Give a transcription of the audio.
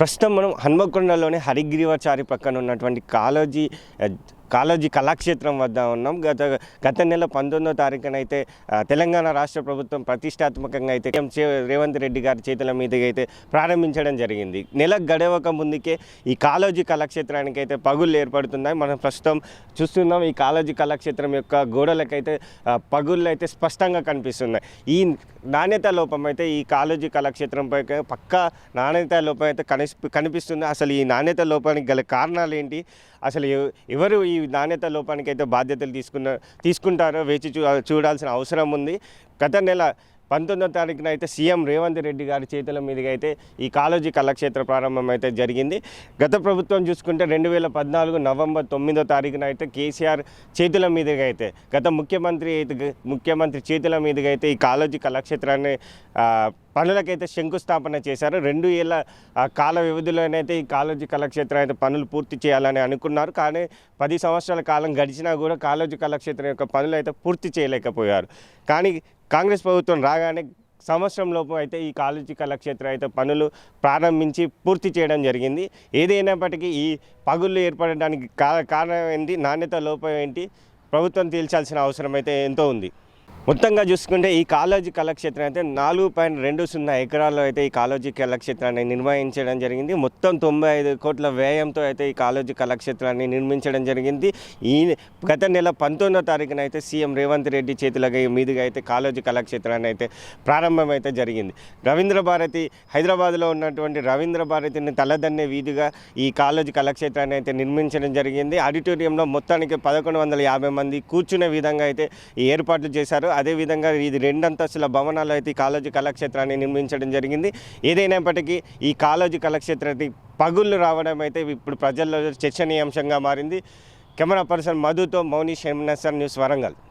ప్రస్తుతం మనం హన్మకొండలోని హరిగ్రీవాచారి పక్కన ఉన్నటువంటి కాళోజీ ఆ, కాలోజీ కళాక్షేత్రం వద్ద ఉన్నాం. గత గత నెల పంతొమ్మిదో తారీఖున అయితే తెలంగాణ రాష్ట్ర ప్రభుత్వం ప్రతిష్టాత్మకంగా అయితే రేవంత్ రెడ్డి గారి చేతుల మీదుగా అయితే ప్రారంభించడం జరిగింది. నెల గడవక ముందుకే ఈ కాలోజీ కళాక్షేత్రానికి అయితే పగుళ్ళు ఏర్పడుతున్నాయి. మనం ప్రస్తుతం చూస్తున్నాం ఈ కాలోజీ కళాక్షేత్రం యొక్క గోడలకైతే పగుళ్ళు అయితే స్పష్టంగా కనిపిస్తున్నాయి. ఈ నాణ్యత లోపం అయితే ఈ కాలోజీ కళాక్షేత్రంపై పక్క నాణ్యత లోపం అయితే కనిపి కనిపిస్తుంది. అసలు ఈ నాణ్యత లోపానికి గల కారణాలు ఏంటి అసలు ఎవరు ఈ నాణ్యత లోపానికి అయితే బాధ్యతలు తీసుకున్న తీసుకుంటారో వేచి చూ చూడాల్సిన అవసరం ఉంది. గత నెల పంతొమ్మిదో తారీఖున అయితే సీఎం రేవంత్ రెడ్డి గారి చేతుల మీదుగా అయితే ఈ కాలేజీ కళాక్షేత్ర ప్రారంభం అయితే జరిగింది. గత ప్రభుత్వం చూసుకుంటే రెండు వేల పద్నాలుగు నవంబర్ తొమ్మిదో తారీఖున అయితే కేసీఆర్ చేతుల మీదుగా అయితే గత ముఖ్యమంత్రి అయితే ముఖ్యమంత్రి చేతుల మీదుగా అయితే ఈ కాలేజీ కళాక్షేత్రాన్ని పనులకైతే శంకుస్థాపన చేశారు. రెండు ఏళ్ళ కాల వ్యవధిలోనైతే ఈ కాలేజీ కళాక్షేత్రం అయితే పనులు పూర్తి చేయాలని అనుకున్నారు. కానీ పది సంవత్సరాల కాలం గడిచినా కూడా కాలేజీ కళాక్షేత్రం యొక్క పనులు అయితే పూర్తి చేయలేకపోయారు. కానీ కాంగ్రెస్ ప్రభుత్వం రాగానే సంవత్సరం లోపు అయితే ఈ కాలేజీ కళాక్షేత్ర అయితే పనులు ప్రారంభించి పూర్తి చేయడం జరిగింది. ఏదైనప్పటికీ ఈ పగుళ్ళు ఏర్పడడానికి కారణం ఏంటి? నాణ్యత లోపం ఏంటి? ప్రభుత్వం తేల్చాల్సిన అవసరం అయితే ఎంతో ఉంది. మొత్తంగా చూసుకుంటే ఈ కాలేజీ కళాక్షేత్రం అయితే నాలుగు పాయింట్ రెండు సున్నా ఎకరాల్లో అయితే ఈ కాలేజీ కళాక్షేత్రాన్ని నిర్వహించడం జరిగింది. మొత్తం తొంభై ఐదు కోట్ల వ్యయంతో అయితే ఈ కాలేజీ కళాక్షేత్రాన్ని నిర్మించడం జరిగింది. ఈ గత నెల పంతొమ్మిదో తారీఖున అయితే సీఎం రేవంత్ రెడ్డి చేతులకి మీదుగా అయితే కాలేజీ కళాక్షేత్రాన్ని అయితే ప్రారంభం అయితే జరిగింది. రవీంద్ర భారతి హైదరాబాద్లో ఉన్నటువంటి రవీంద్ర భారతిని తలదన్నే వీధిగా ఈ కాలేజీ కళాక్షేత్రాన్ని అయితే నిర్మించడం జరిగింది. ఆడిటోరియంలో మొత్తానికి పదకొండు వందల యాభై మంది కూర్చునే విధంగా అయితే ఈ ఏర్పాట్లు చేశారు. అదేవిధంగా ఇది రెండంతస్తుల భవనాలు అయితే ఈ కాలేజీ కళాక్షేత్రాన్ని నిర్మించడం జరిగింది. ఏదైనప్పటికీ ఈ కాలేజీ కళాక్షేత్రానికి పగుళ్ళు రావడం అయితే ఇప్పుడు ప్రజల్లో చర్చనీయాంశంగా మారింది. కెమెరా పర్సన్ మధుతో మౌని షెమ్నసర్ న్యూస్ వరంగల్.